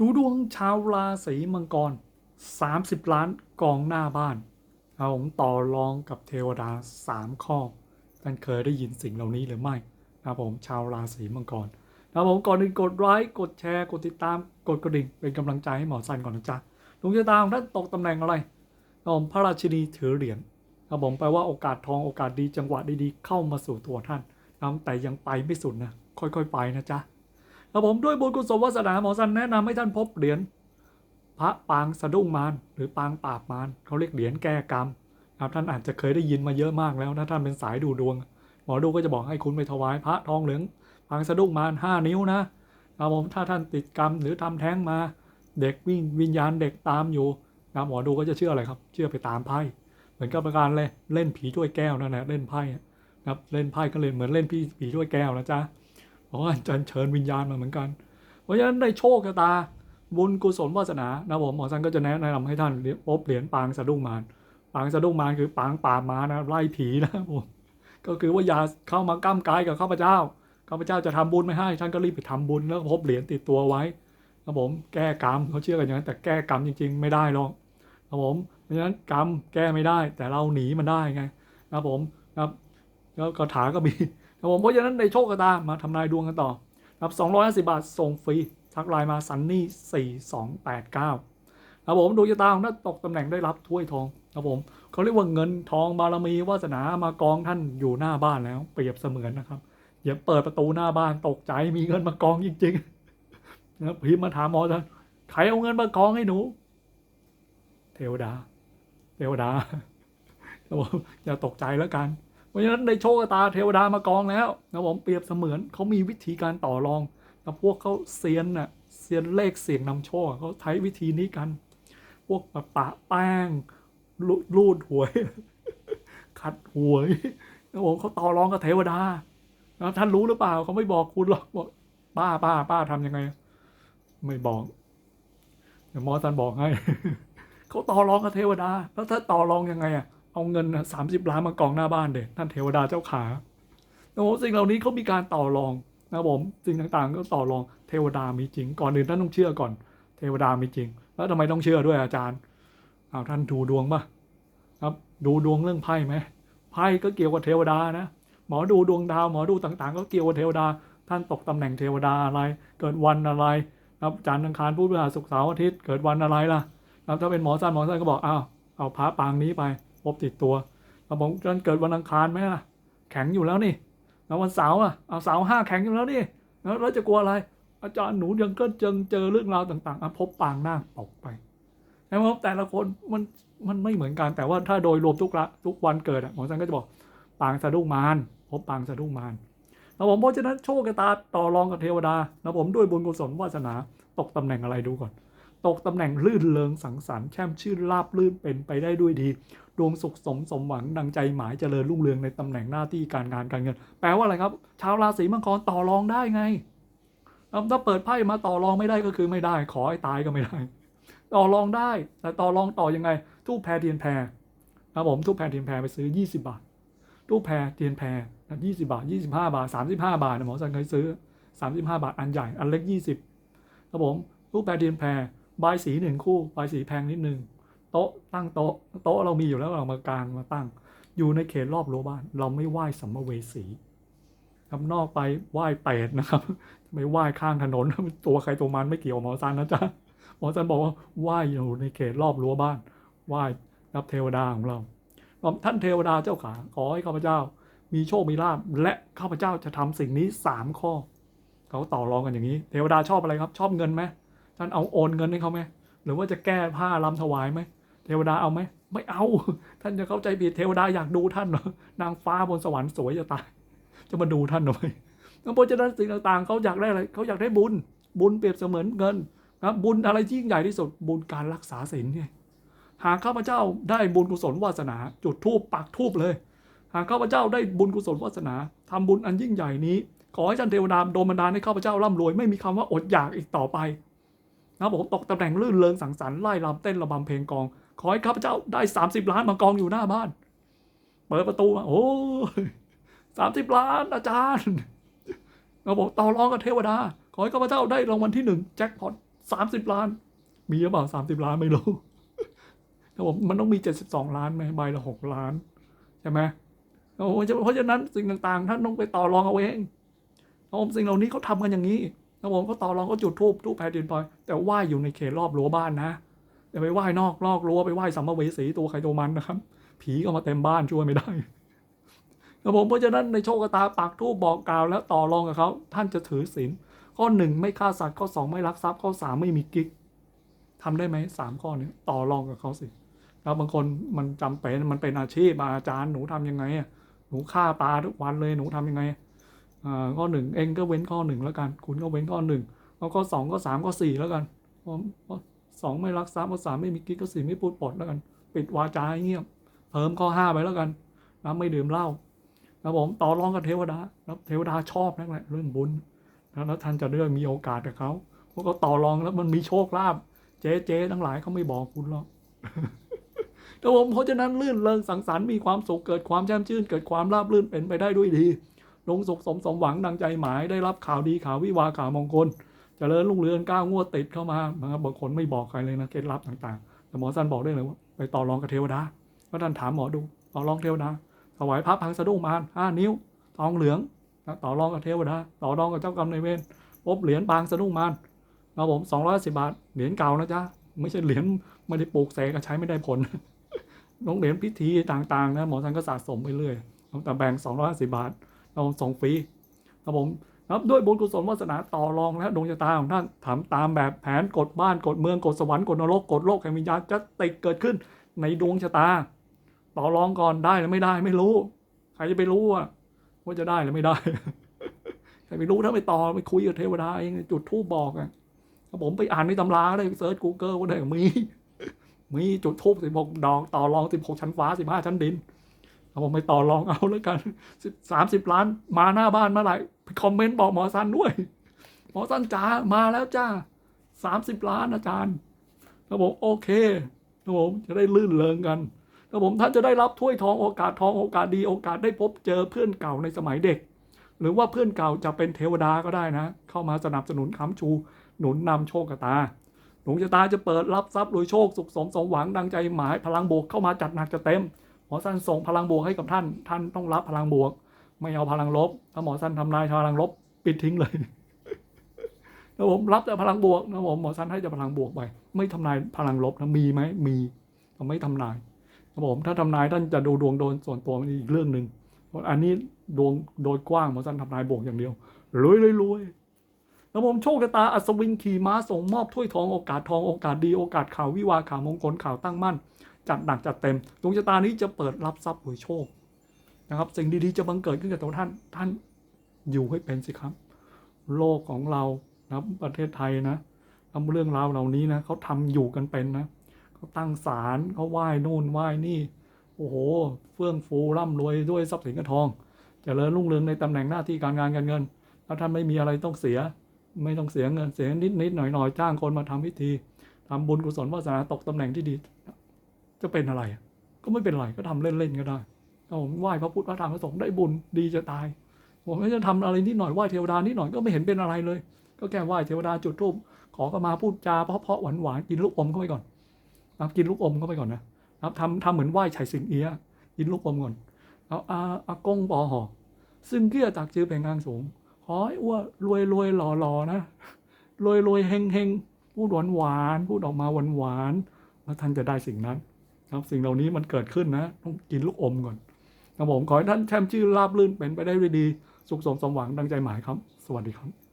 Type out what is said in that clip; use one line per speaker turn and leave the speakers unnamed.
ดูดวงชาวราศีมังกร 30 ล้านกองหน้าบ้านเอาผมต่อรองกับเทวดา 3 ข้อท่านเคยได้ยินสิ่งเหล่านี้หรือไม่นะผมชาวราศีมังกรนะผมก่อนอื่นกดไลค์กดแชร์ กดติดตามกดกระดิ่ง เป็นกำลังใจให้หมอสันก่อนนะจ๊ะดวงชะตาของท่านตกตำแหน่งอะไรนะผมพระราชินีถือเหรียญนะผมแปลว่าโอกาสทองโอกาสดีจังหวะดีๆเข้ามาสู่ตัวท่านนะแต่ยังไปไม่สุดนะค่อยๆ ไปนะจ๊ะ ครับผมด้วยบุญกุศลวาสนาหมอสันแนะนำให้ท่านพบเหรียญพระปางสะดุ้งมารหรือปางปราบมารเขาเรียกเหรียญแก้กรรมครับท่านอาจจะเคยได้ยินมาเยอะมากแล้วถ้าท่านเป็นสายดูดวง หมอดูก็จะบอกให้คุณไปถวายพระทองเหลืองปางสะดุ้งมารห้านิ้วนะครับผมถ้าท่านติดกรรมหรือทำแท้งมา เด็กวิ่งวิญญาณเด็กตามอยู่นะหมอดูก็จะเชื่ออะไรครับ เชื่อไปตามไพ่เหมือนกับประการเลยเล่นผีถ้วยแก้วนั่นแหละเล่นไพ่ครับเล่นไพ่ก็เลยเหมือนเล่นพี่ผีถ้วยแก้วนะจ๊ะ เพราะว่าจะเชิญวิญญาณมาเหมือนกัน เพราะฉะนั้นในโชคชะตา บุญกุศลวาสนานะผมหมอสันก็จะแนะนำให้ท่านพบเหรียญปางสะดุ้งมารปางสะดุ้งมารคือปางปรามานะไล่ผีนะผมก็คือว่าอย่าเข้ามาก้ามกายกับข้าพเจ้าข้าพเจ้าจะทำบุญไม่ให้ท่านก็รีบไปทำบุญแล้วพบเหรียญติดตัวไว้นะผมแก้กรรมเขาเชื่อกันอย่างนั้นแต่แก้กรรมจริง ๆ ไม่ได้หรอกนะผมเพราะฉะนั้นกรรมแก้ไม่ได้ แต่เราหนีมันได้ไงนะผมนะครับแล้วคาถาก็มี นะผมเพราะฉะนั้นในโชคชะตามาทำนายดวงกันต่อครับ250 บาทส่งฟรีทักไลน์มาซันนี่4289ครับผมดวงชะตาของท่านตกตำแหน่งได้รับถ้วยทองครับผมเขาเรียกว่าเงินทองบารมีวาสนามากองท่านอยู่หน้าบ้านแล้ว เปรียบเสมือนนะครับอย่าเปิดประตูหน้าบ้านตกใจมีเงินมากองจริงๆนะพิมมาถามหมอท่านใครเอาเงินมากองให้หนู เทวดา เทวดาครับผมอย่าตกใจแล้วกัน ราะฉะนั้นในโชคตาเทวดามากองแล้วนะผมเปรียบเสมือนเขามีวิธีการต่อรองกับพวกเขาเซียนน่ะเซียนเลขเสียงนำโชคเขาใช้วิธีนี้กัน พวกปะปะแป้งลูรูดหวย ขัดหวยนะผมเขาต่อรองกับเทวดานะท่านรู้หรือเปล่าเขาไม่บอกคุณหรอกบอกป้าป้าป้าทำยังไง ไม่บอกเดี๋ยวมอสันบอกให้เขาต่อรองกับเทวดา แล้วถ้าต่อรองยังไงอะ เอาเงินสามสิบล้านมากองหน้าบ้านเด็ท่านเทวดาเจ้าขาโอ้สิ่งเหล่านี้เขามีการต่อรองนะผมสิ่งต่างๆ ก็ต่อรองเทวดามีจริง ก่อนอื่นท่านต้องเชื่อก่อน เทวดามีจริง แล้วทำไมต้องเชื่อด้วยอาจารย์เอาท่านดูดวงป่ะครับดูดวงเรื่องไพ่ไหมไพ่ก็เกี่ยวกับเทวดานะหมอดูดวงดาวหมอดูต่างๆ ก็เกี่ยวกับเทวดา ท่านตกตำแหน่งเทวดาอะไร เกิดวันอะไรครับจันทร์อังคารพุธพฤหัสศุกร์เสาร์อาทิตย์เกิดวันอะไรล่ะครับถ้าเป็นหมอสันหมอสันก็บอกอ้าวเอาพระปางนี้ไป บติดตัวครับผมจนเกิดวันอังคารไหมล่ะ แข็งอยู่แล้วนี่แล้ววันเสาร์อะเอาเสาร์ห้าแข็งอยู่แล้วนี่แล้วเราจะกลัวอะไร อาจารย์หนูยังก็เจอเจอเรื่องราวต่างๆอะพบปางหน้าตกไปนะครับแต่ละคนมันมันไม่เหมือนกันแต่ว่าถ้าโดยรวมทุกละทุกวันเกิดอะหมอสันก็จะบอกปางสะดุ้งมารพบปางสะดุ้งมารแล้วผมเพราะฉะนั้นโชคชะตาต่อรองกับเทวดาแล้วผมด้วยบุญกุศลวาสนาตกตำแหน่งอะไรดูก่อน ตกตำแหน่งลื่นเลงสังสรรค์แช่มชื่นราบลื่นเป็นไปได้ด้วยดี ดวงสุขสมสมหวังดังใจหมายเจริญรุ่งเรืองในตำแหน่งหน้าที่การงานการเงิน แปลว่าอะไรครับ ชาวราศีมังกรต่อรองได้ไงถ้าเปิดไพ่มาต่อรองไม่ได้ก็คือไม่ได้ ขอให้ตายก็ไม่ได้ ต่อรองได้แต่ต่อรองต่อยังไงตู้แพรเทียนแพรครับผมตู้แพรเทียนแพรไปซื้อ 20 บาทตู้แพรเทียนแพรยี่สิบาท25บห้าบาท35บห้าบาทนะหมอสันเคยซื้อ35บห้าบาทอันใหญ่อันเล็ก20ครับผมตู้แพรเทียนแพร บายสีหนึ่งคู่ใบายสีแพงนิดนึงโต๊ะตั้งโต๊ะโต๊ะเรามีอยู่แล้วเรามากางมาตั้ง อยู่ในเขตรอบรั้วบ้าน เราไม่ไหว้สัมภเวสีครับนอกไปไหว้เปรตนะครับไม่ไหว้ข้างถนนตัวใครตัวมันไม่เกี่ยวหมอซันนะจ๊ะหมอซันบอกว่าไหว้อยู่ในเขตรอบรั้วบ้านไหว้รับเทวดาของเราท่านเทวดาเจ้าขาขอให้ข้าพเจ้า มีโชคมีลาภและข้าพเจ้าจะทำสิ่งนี้สามข้อ เขาต่อรองกันอย่างนี้ เทวดาชอบอะไรครับ ชอบเงินไหม ท่านเอาโอนเงินให้เขาไหมหรือว่าจะแก้ผ้าลำถวายไหมเทวดาเอาไหมไม่เอา ท่านจะเข้าใจผิดเทวดาอยากดูท่านเหรอนางฟ้าบนสวรรค์สวยจะตาย จะมาดูท่านหน่อยเพราะฉะนั้นสิ่งต่างๆเขาอยากได้อะไรเขาอยากได้บุญ บุญเปรียบเสมือนเงินนะบุญอะไรที่ยิ่งใหญ่ที่สุดบุญการรักษาศีลไงหากข้าพเจ้าได้บุญกุศลวาสนา จุดทูปปักทูปเลย หากข้าพเจ้าได้บุญกุศลวาสนาทำบุญอันยิ่งใหญ่นี้ ขอให้ท่านเทวดาโดนบันดาลให้ข้าพเจ้าร่ำรวยไม่มีคำว่าอดอยากอีกต่อไป นะผมตกตำแหน่งลื่นเลงสังสรรค์ไล่รำเต้นระบำเพลงกอง ขอให้ข้าพเจ้าได้สามสิบล้านมากองอยู่หน้าบ้าน เปิดประตูมาโอ้สามสิบล้านอาจารย์เราบอกต่อรองกับเทวดา ขอให้ข้าพเจ้าได้รางวัลที่หนึ่งแจ็คพอตสามสิบล้าน มีหรือเปล่าสามสิบล้านไม่รู้ครับผมมันต้องมีเจ็ดสิบสองล้านไหมใบละหกล้านใช่ไหมโอ้โหเพราะฉะนั้นสิ่งต่างๆ ท่านต้องไปต่อรองเอาเองครับผมสิ่งเหล่านี้เขาทำกันอย่างนี้ ครับผมก็ต่อรองก็จุดทูบทูบแผ่ดินไปแต่ไหว้อยู่ในเขตรอบรั้วบ้านนะอย่าไปไหว้นอกนอกรั้วไปไหว้สัมภเวสีตัวใครตัวมันนะครับ ผีก็มาเต็มบ้านช่วยไม่ได้ครับผมเพราะฉะนั้นในโชคชะตาปักทูบบอกกล่าวแล้วต่อรองกับเขาท่านจะถือศีลข้อหนึ่งไม่ฆ่าสัตว์ข้อสองไม่ลักทรัพย์ข้อสามไม่มีกิ๊กทำได้ไหมสามข้อนี้ต่อรองกับเขาสิแล้วบางคนมันจำเป็นมันเป็นอาชีพอาจารย์หนูทำยังไงหนูฆ่าปลาทุกวันเลยหนูทำยังไง ข้อหนึ่งเองก็เว้นข้อหนึ่งแล้วกัน คุณก็เว้นข้อหนึ่งแล้วข้อสองข้อสามข้อสี่แล้วกันข้อสองไม่รักทรัพย์ข้อสามไม่มีกิ๊กข้อสี่ไม่พูดปดแล้วกัน ปิดวาจาให้เงียบเพิ่มข้อห้าไปแล้วกันนะไม่ดื่มเหล้านะผมต่อรองกับเทวดาแล้วเทวดาชอบนักแหละเรื่องบุญนะแล้วท่านจะได้มีโอกาสกับเขาเพราะเขาต่อรองแล้วมันมีโชคลาภเจ๊เจ๊ทั้งหลายเขาไม่บอกคุณหรอกนะผมเพราะฉะนั้นลื่นเริงสังสรรค์มีความสุขเกิดความแช่มชื่น เกิดความราบรื่นเป็นไปได้ด้วยดี ลงสุขสมสมหวังดังใจหมายได้รับข่าวดีข่าววิวาข่าวมงคลเจริญรุ่งเรืองก้าวงวดติดเข้ามานะครับบางคนไม่บอกใครเลยนะเคล็ดลับต่างๆ แต่หมอสันบอกได้เลยว่าไปต่อรองกับเทวดาก็ท่านถามหมอดูต่อรองเทวดาถวายพระพังสะดุ้งมารห้านิ้วทองเหลืองต่อรองกับเทวดาต่อรองกับเจ้ากรรมนายเวรพบเหรียญปางสะดุ้งมารนะผมสองร้อยสิบบาทเหรียญเก่านะจ๊ะไม่ใช่เหรียญไม่ได้ปลูกเสกก็ใช้ไม่ได้ผลน้องเหรียญพิธีต่างๆนะหมอสันก็สะสมไปเรื่อยแต่แบ่ง250บาท เราส่งฟรีครับผมครับด้วยบุญกุศลวาสนาต่อรองและดวงชะตาของท่านถามตามแบบแผนกฎบ้านกฎเมืองกฎสวรรค์กฎนรกกฎโลกแห่งวิญญาณจะติดเกิดขึ้นในดวงชะตา ต่อรองก่อนได้หรือไม่ได้ไม่รู้ ใครจะไปรู้อะว่าจะได้หรือไม่ได้ใครไปรู้ถ้าไปต่อไปคุยกับเทวดาเองจุดทูบบอกอะผมไปอ่านในตำราได้เซิร์ช Google ก็ได้มีมีจุดทูบสิบหกดอกต่อรองสิบหกชั้นฟ้าสิบห้าชั้นดิน เอาผมไปต่อรองเอาแล้วกันสามสิบล้านมาหน้าบ้านเมื่อไหร่ไปคอมเมนต์บอกหมอสันด้วย หมอสันจ้ามาแล้วจ้าสามสิบล้านอาจารย์แล้วผมโอเคแล้วผมจะได้ลื่นเริงกันแล้วผมท่านจะได้รับถ้วยทองโอกาสทองโอกาสดีโอกาสได้พบเจอเพื่อนเก่าในสมัยเด็ก หรือว่าเพื่อนเก่าจะเป็นเทวดาก็ได้นะ เข้ามาสนับสนุนค้ำชู หนุนนำโชคชะตาดวงชะตาจะเปิดรับทรัพย์รวยโชคสุขสมสมหวังดังใจหมายพลังบวกเข้ามาจัดหนักจะเต็ม หมอสั้นส่งพลังบวกให้กับท่าน ท่านต้องรับพลังบวก ไม่เอาพลังลบถ้าหมอสั้นทำนายพลังลบปิดทิ้งเลยนะผมรับแต่พลังบวกนะผมหมอสั้นให้แต่พลังบวกไป ไม่ทำนายพลังลบนะมีไหมมีผมไม่ทำนายนะผมถ้าทำนายท่านจะดูดวงโดนส่วนตัวมันอีกเรื่องหนึ่งอันนี้ดวงโดยกว้างหมอสั้นทำนายบวกอย่างเดียวรวยรวยรวยแล้วผมโชคชะตาอัศวินขี่ม้าส่งมอบถ้วยทองโอกาสทองโอกาสดีโอกาสข่าววิวาข่าวมงคลข่าวตั้งมั่น จัดหนักจัดเต็ม ดวงชะตานี้จะเปิดรับทรัพย์หวยโชคนะครับ สิ่งดีๆจะบังเกิดขึ้นกับตัวท่านท่านอยู่ให้เป็นสิครับ โลกของเรานะประเทศไทยนะทำเรื่องราวเหล่านี้นะเขาทำอยู่กันเป็นนะเขาตั้งศาลเขาไหว้นู่นไหว้นี่ โอ้โห เฟื่องฟูร่ำรวยด้วยทรัพย์สินเงินทองจเจริญรุ่งเรืองในตำแหน่งหน้าที่การงานการเงิน แล้วท่านไม่มีอะไรต้องเสีย ไม่ต้องเสียเงินเสียนิดนิดหน่อยหน่อยจ้างคนมาทำพิธีทำบุญกุศลวาสนาตกตำแหน่งที่ดี จะเป็นอะไร ก็ไม่เป็นไรก็ทำเล่นๆก็ได้เอาผมไหว้พระพุทธพระธรรมพระสงฆ์ได้บุญดีจะตายผมไม่จะทำอะไรนิดหน่อยไหว้เทวดานิดหน่อยก็ไม่เห็นเป็นอะไรเลย ก็แค่ไหว้เทวดาจุดธูปขอก็มาพูดจาเพาะๆหวานๆกินลูกอมเข้าไปก่อนนะครับกินลูกอมเข้าไปก่อนนะครับทำทำเหมือนไหว้ไฉสิงเอียกินลูกอมก่อนเอาอาอากงปอหอซึ่งเกี้ยจากจือเป็นงางสูงขอให้อ้วนรวยรวยหล่อหล่อนะรวยรวยเฮงเฮงพูดหวานหวานพูดออกมาหวานหวานแล้วท่านจะได้สิ่งนั้น ครับสิ่งเหล่านี้มันเกิดขึ้นนะ ต้องกินลูกอมก่อนครับผมขอให้ท่านแช่มชื่อราบลื่นเป็นไปได้ด้วยดี สุขสมสมหวังดังใจหมายครับ สวัสดีครับ